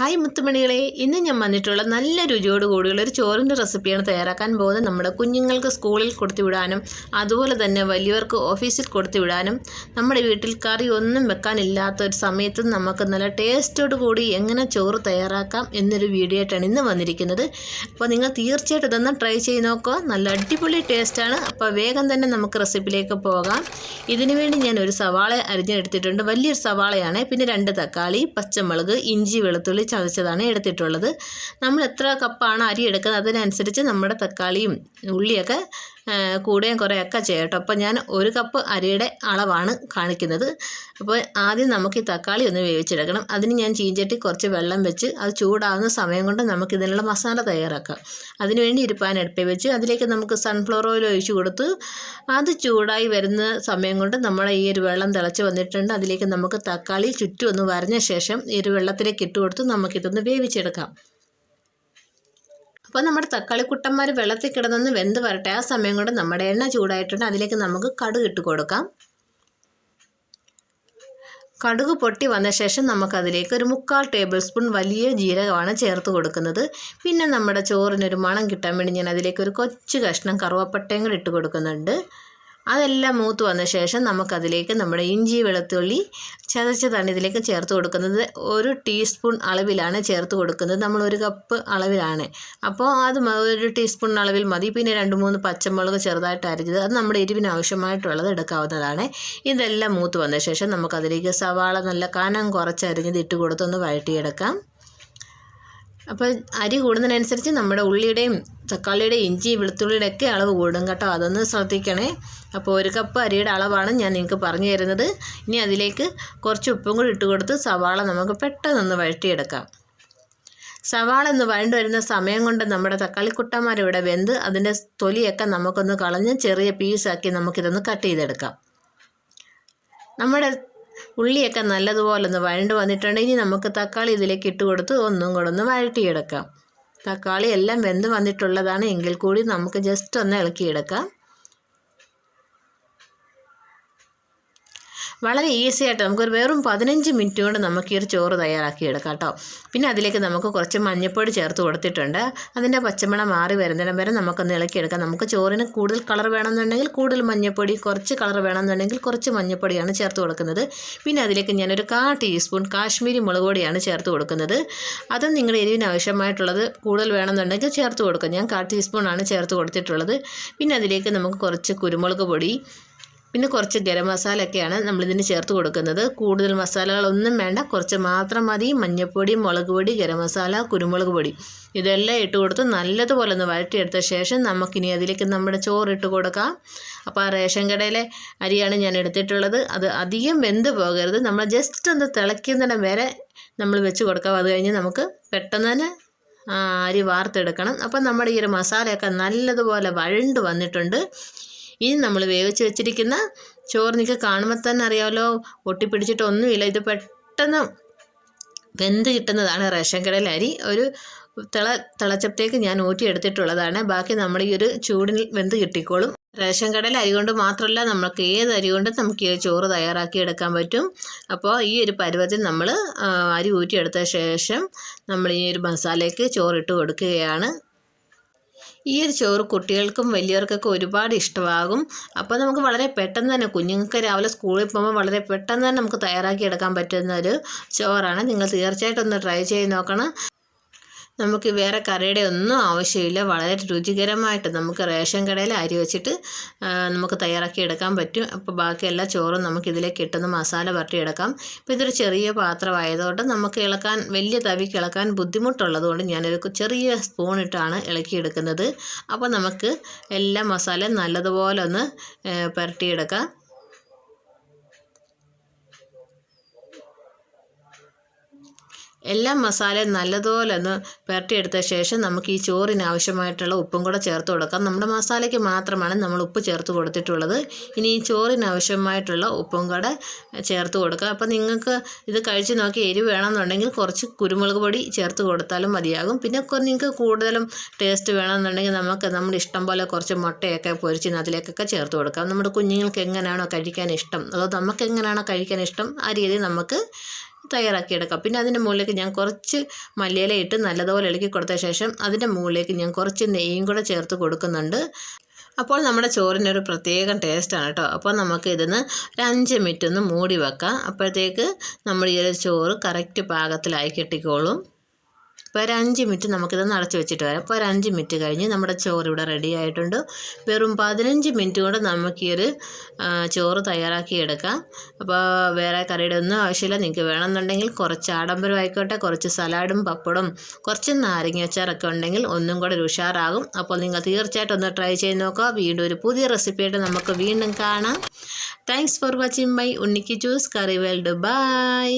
Hi മുത്തുമണികളെ. ഇന്ന് ഞാൻ വന്നിട്ടുള്ള നല്ല രുചിയോട് കൂടിയുള്ള ഒരു ചോറിന്റെ റെസിപ്പിയാണ് തയ്യാറാക്കാൻ പോകുന്നത്. നമ്മുടെ കുഞ്ഞുങ്ങൾക്ക് സ്കൂളിൽ കൊടുത്തു വിടാനും അതുപോലെ തന്നെ വലിയവർക്ക് ഓഫീസിൽ കൊടുത്തു വിടാനും നമ്മുടെ വീട്ടിൽ കറി ഒന്നും വെക്കാനില്ലാത്ത ഒരു സമയത്ത് നമുക്ക് നല്ല ടേസ്റ്റോട് കൂടി എങ്ങനെ ചോറ് തയ്യാറാക്കാം എന്നൊരു വീഡിയോ ആയിട്ടാണ് ഇന്ന് വന്നിരിക്കുന്നത്. അപ്പോൾ നിങ്ങൾ തീർച്ചയായിട്ടും ഇതൊന്ന് ട്രൈ ചെയ്ത് നോക്കുക. നല്ല അടിപൊളി ടേസ്റ്റാണ്. അപ്പോൾ വേഗം തന്നെ നമുക്ക് റെസിപ്പിയിലേക്ക് പോകാം. ഇതിനു വേണ്ടി ഞാൻ ഒരു സവാള അരിഞ്ഞെടുത്തിട്ടുണ്ട്. വലിയൊരു സവാളയാണ്. പിന്നെ രണ്ട് തക്കാളി പച്ചമുളക് ഇഞ്ചി വെളുത്തുള്ളി ചതച്ചതാണ് എടുത്തിട്ടുള്ളത്. നമ്മൾ എത്ര കപ്പാണ് അരി എടുക്കുന്നത്? അതിനനുസരിച്ച് നമ്മുടെ തക്കാളിയും ഉള്ളിയൊക്കെ കൂടുകയും കുറേയൊക്കെ ചെയ്യട്ടോ അപ്പോൾ ഞാൻ ഒരു കപ്പ് അരിയുടെ അളവാണ് കാണിക്കുന്നത്. അപ്പോൾ ആദ്യം നമുക്ക് ഈ തക്കാളി ഒന്ന് വേവിച്ചെടുക്കണം. അതിന് ഞാൻ ചീഞ്ചട്ടി കുറച്ച് വെള്ളം വെച്ച് അത് ചൂടാകുന്ന സമയം കൊണ്ട് നമുക്ക് ഇതിനുള്ള മസാല തയ്യാറാക്കാം. അതിനുവേണ്ടി പാൻ അടുപ്പിൽ വെച്ച് അതിലേക്ക് നമുക്ക് സൺഫ്ലവർ ഓയിൽ ഒഴിച്ച് കൊടുത്ത് അത് ചൂടായി വരുന്ന സമയം കൊണ്ട് നമ്മൾ ഈ ഒരു വെള്ളം തിളച്ച് വന്നിട്ടുണ്ട്. അതിലേക്ക് നമുക്ക് തക്കാളി ചുറ്റും ഒന്ന് വരഞ്ഞ ശേഷം ഈ ഒരു വെള്ളത്തിലേക്ക് ഇട്ട് കൊടുത്ത് നമുക്കിതൊന്ന് വേവിച്ചെടുക്കാം. അപ്പോൾ നമ്മുടെ തക്കാളി കുട്ടന്മാർ വെള്ളത്തിൽ കിടന്നൊന്ന് വെന്ത് വരട്ടെ. ആ സമയം കൊണ്ട് നമ്മുടെ എണ്ണ ചൂടായിട്ടുണ്ട്. അതിലേക്ക് നമുക്ക് കടുക് ഇട്ട് കൊടുക്കാം. കടുക് പൊട്ടി വന്ന ശേഷം നമുക്കതിലേക്ക് ഒരു മുക്കാൽ ടേബിൾ സ്പൂൺ വലിയ ജീരകമാണ് ചേർത്ത് കൊടുക്കുന്നത്. പിന്നെ നമ്മുടെ ചോറിനൊരു മണം കിട്ടാൻ വേണ്ടി ഞാൻ അതിലേക്ക് ഒരു കൊച്ചു കഷ്ണം കറുവപ്പട്ടയും കൂടി ഇട്ട് കൊടുക്കുന്നുണ്ട്. അതെല്ലാം മൂത്ത് വന്ന ശേഷം നമുക്കതിലേക്ക് നമ്മുടെ ഇഞ്ചി വെളുത്തുള്ളി ചതച്ചതാണ് ഇതിലേക്ക് ചേർത്ത് കൊടുക്കുന്നത് ഒരു ടീസ്പൂൺ അളവിലാണ് ചേർത്ത് കൊടുക്കുന്നത്. നമ്മൾ ഒരു കപ്പ് അളവിലാണ്. അപ്പോൾ അത് ഒരു ടീസ്പൂൺ അളവിൽ മതി. പിന്നെ രണ്ട് മൂന്ന് പച്ചമുളക് ചെറുതായിട്ട് അരിഞ്ഞത് അത് നമ്മുടെ എരിവിന് ആവശ്യമായിട്ടുള്ളത് എടുക്കാവുന്നതാണ്. ഇതെല്ലാം മൂത്ത് വന്ന ശേഷം നമുക്കതിലേക്ക് സവാള നല്ല കനം കുറച്ച് അരിഞ്ഞത് ഇട്ട് കൊടുത്തൊന്ന് വഴറ്റിയെടുക്കാം. അപ്പോൾ അരി കൂടുന്നതിനനുസരിച്ച് നമ്മുടെ ഉള്ളിയുടെയും തക്കാളിയുടെയും ഇഞ്ചി വെളുത്തുള്ളിയുടെ ഒക്കെ അളവ് കൂടും കേട്ടോ. അതൊന്ന് ശ്രദ്ധിക്കണേ. അപ്പോൾ ഒരു കപ്പ് അരിയുടെ അളവാണ് ഞാൻ നിങ്ങൾക്ക് പറഞ്ഞു തരുന്നത്. ഇനി അതിലേക്ക് കുറച്ച് ഉപ്പും കൂടി ഇട്ട് കൊടുത്ത് സവാള നമുക്ക് പെട്ടെന്നൊന്ന് വഴറ്റിയെടുക്കാം. സവാള ഒന്ന് വഴണ്ടു വരുന്ന സമയം കൊണ്ട് നമ്മുടെ തക്കാളിക്കുട്ടന്മാർ ഇവിടെ വെന്ത് അതിന്റെ തൊലിയൊക്കെ നമുക്കൊന്ന് കളഞ്ഞ് ചെറിയ പീസാക്കി നമുക്കിതൊന്ന് കട്ട് ചെയ്തെടുക്കാം. നമ്മുടെ ഉള്ളിയൊക്കെ നല്ലതുപോലെ ഒന്ന് വഴണ്ട് വന്നിട്ടുണ്ട്. ഇനി നമുക്ക് തക്കാളി ഇതിലേക്ക് ഇട്ട് കൊടുത്ത് ഒന്നും കൂടെ ഒന്ന് വഴറ്റിയെടുക്കാം. തക്കാളി എല്ലാം വെന്ത് വന്നിട്ടുള്ളതാണ്. എങ്കിൽ കൂടി നമുക്ക് ജസ്റ്റ് ഒന്ന് ഇളക്കിയെടുക്കാം. വളരെ ഈസി ആയിട്ട് നമുക്കൊരു വെറും പതിനഞ്ച് മിനിറ്റ് കൊണ്ട് നമുക്ക് ഈ ഒരു ചോറ് തയ്യാറാക്കി എടുക്കാം കേട്ടോ. പിന്നെ അതിലേക്ക് നമുക്ക് കുറച്ച് മഞ്ഞൾപ്പൊടി ചേർത്ത് കൊടുത്തിട്ടുണ്ട്. അതിന്റെ പച്ചമണം മാറി വരുന്നിടം വരെ നമുക്കൊന്ന് ഇളക്കിയെടുക്കാം. നമുക്ക് ചോറിന് കൂടുതൽ കളർ വേണമെന്നുണ്ടെങ്കിൽ കൂടുതൽ മഞ്ഞൾപ്പൊടി കുറച്ച് കളർ വേണമെന്നുണ്ടെങ്കിൽ കുറച്ച് മഞ്ഞൾപ്പൊടിയാണ് ചേർത്ത് കൊടുക്കുന്നത്. പിന്നെ അതിലേക്ക് ഞാനൊരു കാ ടീസ്പൂൺ കാശ്മീരി മുളക് പൊടിയാണ് ചേർത്ത് കൊടുക്കുന്നത്. അതും നിങ്ങളുടെ എരിവിന് ആവശ്യമായിട്ടുള്ളത് കൂടുതൽ വേണമെന്നുണ്ടെങ്കിൽ ചേർത്ത് കൊടുക്കാം. ഞാൻ കാ ടീസ്പൂണാണ് ചേർത്ത് കൊടുത്തിട്ടുള്ളത്. പിന്നെ അതിലേക്ക് നമുക്ക് കുറച്ച് കുരുമുളക് പൊടി പിന്നെ കുറച്ച് ഗരം മസാലയൊക്കെയാണ് നമ്മളിതിന് ചേർത്ത് കൊടുക്കുന്നത്. കൂടുതൽ മസാലകളൊന്നും വേണ്ട. കുറച്ച് മാത്രം മതി. മഞ്ഞൾപ്പൊടി മുളക് പൊടി ഗരം മസാല കുരുമുളക് പൊടി. ഇതെല്ലാം ഇട്ട് കൊടുത്ത് നല്ലതുപോലെ ഒന്ന് വഴറ്റിയെടുത്ത ശേഷം നമുക്കിനി അതിലേക്ക് നമ്മുടെ ചോറ് ഇട്ട് കൊടുക്കാം. അപ്പോൾ ആ റേഷൻ കടയിലെ അരിയാണ് ഞാൻ എടുത്തിട്ടുള്ളത്. അത് അധികം വെന്ത് പോകരുത്. നമ്മൾ ജസ്റ്റ് ഒന്ന് തിളയ്ക്കുന്നിടം വരെ നമ്മൾ വെച്ച് കൊടുക്കാം. അത് കഴിഞ്ഞ് നമുക്ക് പെട്ടെന്ന് തന്നെ അരി വാർത്തെടുക്കണം. അപ്പം നമ്മുടെ ഈ ഒരു മസാലയൊക്കെ നല്ലതുപോലെ വഴണ്ട് വന്നിട്ടുണ്ട്. ഇനി നമ്മൾ വേവിച്ച് വെച്ചിരിക്കുന്ന ചോറ് നിങ്ങൾക്ക് കാണുമ്പോൾ തന്നെ അറിയാമല്ലോ ഒട്ടിപ്പിടിച്ചിട്ടൊന്നുമില്ല. ഇത് പെട്ടെന്ന് വെന്ത് കിട്ടുന്നതാണ് റേഷൻ കടയിലെ അരി. ഒരു തിള തിളച്ചപ്പത്തേക്ക് ഞാൻ ഊറ്റി എടുത്തിട്ടുള്ളതാണ്. ബാക്കി നമ്മൾ ഈ ഒരു ചൂടിൽ വെന്ത് കിട്ടിക്കോളും. റേഷൻ കടയിൽ അരി കൊണ്ട് മാത്രമല്ല നമുക്ക് ഏത് അരി കൊണ്ടും നമുക്ക് ഈ ചോറ് തയ്യാറാക്കി എടുക്കാൻ പറ്റും. അപ്പോൾ ഈ ഒരു പരുവത്തിൽ നമ്മൾ അരി ഊറ്റിയെടുത്ത ശേഷം നമ്മൾ ഈ ഒരു മസാലയ്ക്ക് ചോറിട്ട് കൊടുക്കുകയാണ്. ഈ ഒരു ചോറ് കുട്ടികൾക്കും വലിയവർക്കൊക്കെ ഒരുപാട് ഇഷ്ടമാകും. അപ്പോൾ നമുക്ക് വളരെ പെട്ടെന്ന് തന്നെ കുഞ്ഞുങ്ങൾക്ക് രാവിലെ സ്കൂളിൽ പോകുമ്പോൾ വളരെ പെട്ടെന്ന് തന്നെ നമുക്ക് തയ്യാറാക്കി എടുക്കാൻ പറ്റുന്ന ഒരു ചോറാണ്. നിങ്ങൾ തീർച്ചയായിട്ടും ഒന്ന് ട്രൈ ചെയ്ത് നോക്കണം. നമുക്ക് വേറെ കറിയുടെ ഒന്നും ആവശ്യമില്ല. വളരെ രുചികരമായിട്ട് നമുക്ക് റേഷൻ കടയിൽ അരി വെച്ചിട്ട് നമുക്ക് തയ്യാറാക്കി എടുക്കാൻ പറ്റും. അപ്പോൾ ബാക്കി എല്ലാ ചോറും നമുക്ക് ഇതിലേക്ക് ഇട്ടുന്ന മസാല പുരട്ടിയെടുക്കാം ഇപ്പോൾ ഇതൊരു ചെറിയ പാത്രമായതുകൊണ്ട് നമുക്ക് ഇളക്കാൻ വലിയ തവിക്ക് ഇളക്കാൻ ബുദ്ധിമുട്ടുള്ളതുകൊണ്ട് ഞാനൊരു ചെറിയ സ്പൂൺ ഇട്ടാണ് ഇളക്കിയെടുക്കുന്നത്. അപ്പോൾ നമുക്ക് എല്ലാ മസാലയും നല്ലതുപോലെ ഒന്ന് പുരട്ടിയെടുക്കാം. എല്ലാ മസാലയും നല്ലതുപോലെ ഒന്ന് പുരട്ടിയെടുത്ത ശേഷം നമുക്ക് ഈ ചോറിന് ആവശ്യമായിട്ടുള്ള ഉപ്പും കൂടെ ചേർത്ത് കൊടുക്കാം. നമ്മുടെ മസാലയ്ക്ക് മാത്രമാണ് നമ്മൾ ഉപ്പ് ചേർത്ത് കൊടുത്തിട്ടുള്ളത്. ഇനി ഈ ചോറിന് ആവശ്യമായിട്ടുള്ള ഉപ്പും കൂടെ ചേർത്ത് കൊടുക്കുക അപ്പോൾ നിങ്ങൾക്ക് ഇത് കഴിച്ച് നോക്കി എരിവ് വേണമെന്നുണ്ടെങ്കിൽ കുറച്ച് കുരുമുളക് പൊടി ചേർത്ത് കൊടുത്താലും മതിയാകും. പിന്നെ നിങ്ങൾക്ക് കൂടുതലും ടേസ്റ്റ് വേണമെന്നുണ്ടെങ്കിൽ നമുക്ക് നമ്മുടെ ഇഷ്ടം പോലെ കുറച്ച് മുട്ടയൊക്കെ പൊരിച്ച് അതിലേക്കൊക്കെ ചേർത്ത് കൊടുക്കാം. നമ്മുടെ കുഞ്ഞുങ്ങൾക്ക് എങ്ങനെയാണോ കഴിക്കാൻ ഇഷ്ടം? അതോ നമുക്ക് എങ്ങനെയാണോ കഴിക്കാൻ ഇഷ്ടം? ആ രീതിയിൽ നമുക്ക് തയ്യാറാക്കിയെടുക്കാം പിന്നെ അതിന്റെ മുകളിലേക്ക് ഞാൻ കുറച്ച് മല്ലിയില ഇട്ട് നല്ലതുപോലെ ഇളക്കി കൊടുത്ത ശേഷം അതിന്റെ മുകളിലേക്ക് ഞാൻ കുറച്ച് നെയ്യും കൂടെ ചേർത്ത് കൊടുക്കുന്നുണ്ട്. അപ്പോൾ നമ്മുടെ ചോറിനൊരു പ്രത്യേകം ടേസ്റ്റാണ് കേട്ടോ. അപ്പോൾ നമുക്ക് ഇതിന് ഒരു അഞ്ച് മിനിറ്റ് ഒന്ന് മൂടി വെക്കാം. അപ്പോഴത്തേക്ക് നമ്മൾ ഈ ഒരു ചോറ് കറക്റ്റ് പാകത്തിലായി കിട്ടിക്കോളും. ഇപ്പോൾ ഒരു അഞ്ച് മിനിറ്റ് നമുക്കിത് അടച്ചു വെച്ചിട്ട് വരാം. അപ്പോൾ ഒരു അഞ്ച് മിനിറ്റ് കഴിഞ്ഞ് നമ്മുടെ ചോറ് ഇവിടെ റെഡി ആയിട്ടുണ്ട്. വെറും പതിനഞ്ച് മിനിറ്റ് കൊണ്ട് നമുക്ക് ഈ ഒരു ചോറ് തയ്യാറാക്കി എടുക്കാം. അപ്പോൾ വേറെ കറിയുടെ ഒന്നും ആവശ്യമില്ല. നിങ്ങൾക്ക് വേണമെന്നുണ്ടെങ്കിൽ കുറച്ച് ആഡംബരം ആയിക്കോട്ടെ കുറച്ച് സലാഡും പപ്പടും കുറച്ച് നാരങ്ങ അച്ചാറൊക്കെ ഉണ്ടെങ്കിൽ ഒന്നും കൂടെ ഒരു ഉഷാറാകും. അപ്പോൾ നിങ്ങൾ തീർച്ചയായിട്ടും ഒന്ന് ട്രൈ ചെയ്ത് നോക്കുക. വീണ്ടും ഒരു പുതിയ റെസിപ്പിയായിട്ട് നമുക്ക് വീണ്ടും കാണാം. താങ്ക്സ് ഫോർ വാച്ചിങ് മൈ ഉണ്ണിക്ക് ജ്യൂസ് കറി വേൾഡ് ബൈ